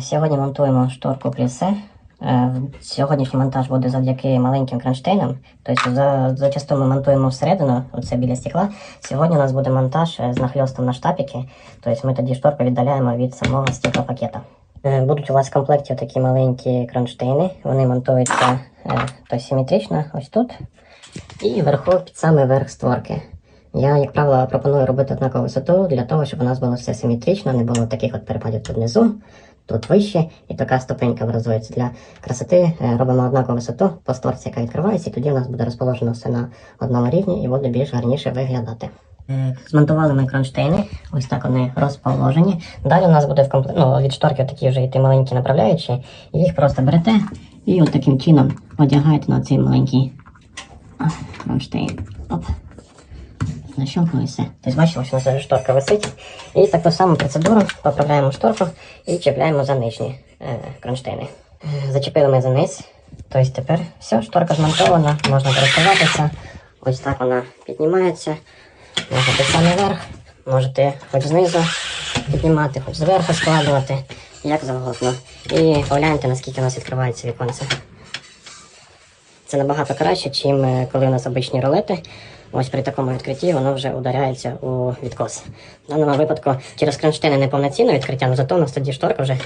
Сьогодні монтуємо шторку плісе. Е, Сьогоднішній монтаж буде завдяки маленьким кронштейнам. Тобто за, зачасту ми монтуємо всередину, оце біля стекла. Сьогодні у нас буде монтаж е, з нахльостом на штапіки. Тобто ми тоді шторку віддаляємо від самого стеклопакета. Е, Будуть у вас в комплекті такі маленькі кронштейни. Вони монтуються тобто симетрично, ось тут. І вверху під самий верх створки. Я, як правило, пропоную робити однакову висоту для того, щоб у нас було все симетрично, не було таких от перепадів тут внизу, тут вище, і така ступенька образується. Для красоти е, робимо однакову висоту по створці, яка відкривається, і тоді у нас буде розположено все на одному рівні і буде більш гарніше виглядати. Е, Змонтували ми кронштейни, ось так вони розположені. Далі у нас буде в комплект, ну, від шторки такі вже йти маленькі направляючі, їх просто берете і от таким чином одягаєте на цей маленький кронштейн. Оп. Защелкнули все. Тобто бачимо, що у нас шторка висить. І таку саму процедуру поправляємо шторку і чіпляємо за нижні е, кронштейни. Зачепили ми за низ. Тобто тепер все, шторка змонтована, можна користуватися. Ось так вона піднімається. Можна під самий верх, можете хоч знизу піднімати, хоч зверху складувати, як завгодно. І погляньте, наскільки у нас відкривається віконце. Це набагато краще, чим е, коли у нас обичні ролети. Ось при такому відкритті воно вже ударяється у відкос. В даному випадку через кронштейни неповноцінне відкриття, але зато у нас тоді шторка вже